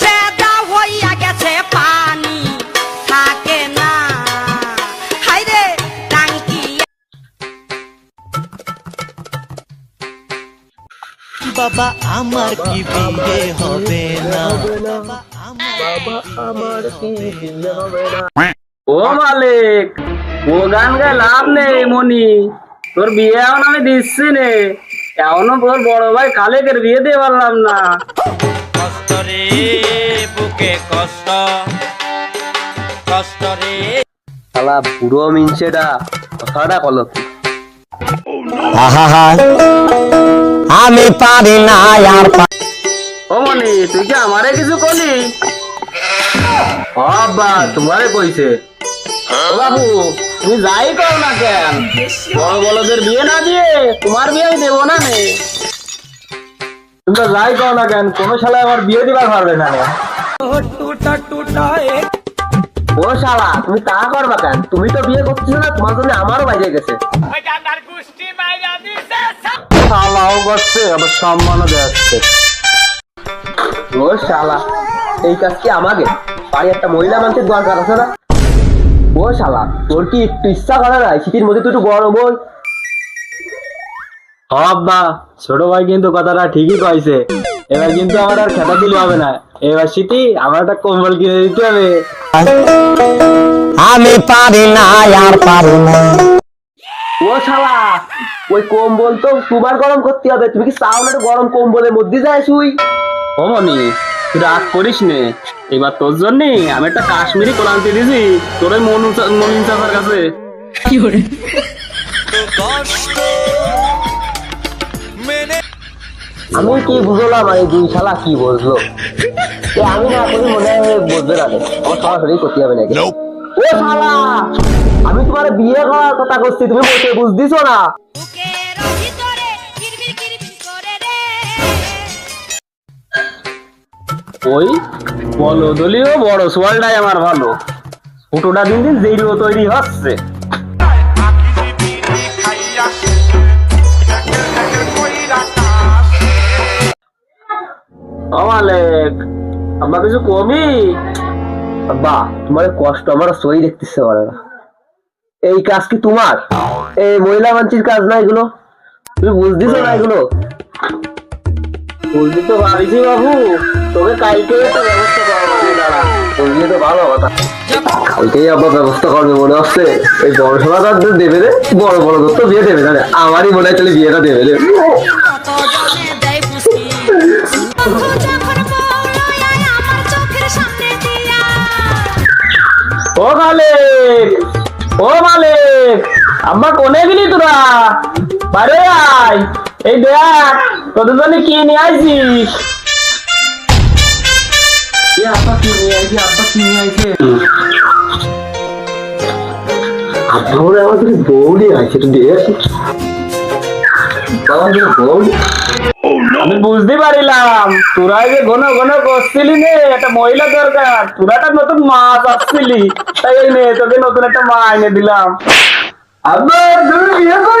চেদা হইয়া গেছে পানি। থাকে না। হাইরে বাবা আমার কি বিয়ে হবে না? ও মালিক ও গান গায়ে লাভ নেই মনি। তোর বিয়ে এখন আমি দিচ্ছি নে। এখনও তোর বড় ভাই কালেকের বিয়ে দিয়ে পারলাম না। কষ্ট রে বুকে কষ্ট। কষ্ট রে। শালা বুড়ো মিনছেটা কথাটা কল আমি পারি না আর ও মনি তুই কি আমারে কিছু কলি? বাবা তোমারে কইছে। বাবু তুমি যাই কর না কেন? বড় বড়দের বিয়ে না দিয়ে তোমার বিয়ে দেবো না নে। তুমি যাই কর না কেন, কোনো শালা আমার বিয়ে দিবার পারবে না নে। ও শালা, তুমি তা করবা কেন? তুমি তো বিয়ে করছিস না, তোমার জন্য আমারও বাইরে গেছে। শালাও করছে, আবার সম্মানও দেওয়াচ্ছে ও শালা, এই কাজ কি আমাকে? বাড়ি একটা মহিলা মানুষের দরকার আছে না? ও শালা তোর কি একটু ইচ্ছা করে না? শীতের মধ্যে তুই একটু গরম হল আব্বা ছোট ভাই কিন্তু কথাটা ঠিকই কইছে। এবার কিন্তু আমার আর খেতা দিলে হবে না। এবার শীতি আমার একটা কম্বল কিনে দিতে হবে। আমি পারি না আর পারি না। ও শালা ওই কম্বল তো তোমার গরম করতে হবে। তুমি কি চাও না একটু গরম কম্বলের মধ্যে যায় শুই ও মনি তুই রাগ করিস নে। এবার তোর জন্য আমি একটা কাশ্মীরি কোলান্তি দিছি তোর ওই মনু মনিন চাচার কাছে। কষ্ট আমি কি বুঝলাম এই দুই শালা কি বুঝলো? আমি না করি মনে হয় বুঝবে না। আমার সরাসরি করতে হবে নাকি? ও শালা! আমি তোমার বিয়ে করার কথা করছি তুমি বলতে বুঝদিছো না। ওই বলো দলীয় বড় সোয়ালটাই আমার ভালো। ফুটোটা দিন দিন জেরিও তৈরি হচ্ছে। ও মালিক কিছু কমি? আব্বা, তোমার কষ্ট আমার সই দেখতেছে পারে না এই কাজ কি তোমার? এই মহিলা মানছির কাজ না এগুলো? তুমি বুঝতেছো না এগুলো? বুঝতে তো পারিছি বাবু। তোকে কালকে ব্যবস্থা দাঁড়া, বুঝলি তো ভালো কথা। কালকেই আবার ব্যবস্থা করবে মনে হচ্ছে। বড় দেবে রে, বড় বড় বিয়ে দেবে না আমারই মনে হয় বিয়েটা দেবে রে। ও মালিক ও মালিক কোনে গেলি তোরা? বাইরে আয় এই দেখ তোদের জন্য কি নিয়ে আইছিস এ আব্বা কি নিয়ে আইছে আব্বা কি নিয়ে আইছে? আব্বা ওরা আমাদের বউ নিয়ে আইছে একটু আমাদের বউ আমি বুঝতে পারিলাম তোরা যে ঘন ঘন করছিলি নে একটা মহিলা দরকার তোরা একটা নতুন মাছ আসছিলি তাই নে তোকে নতুন একটা মা এনে দিলাম। আব্বা তুমি বিয়ে করলি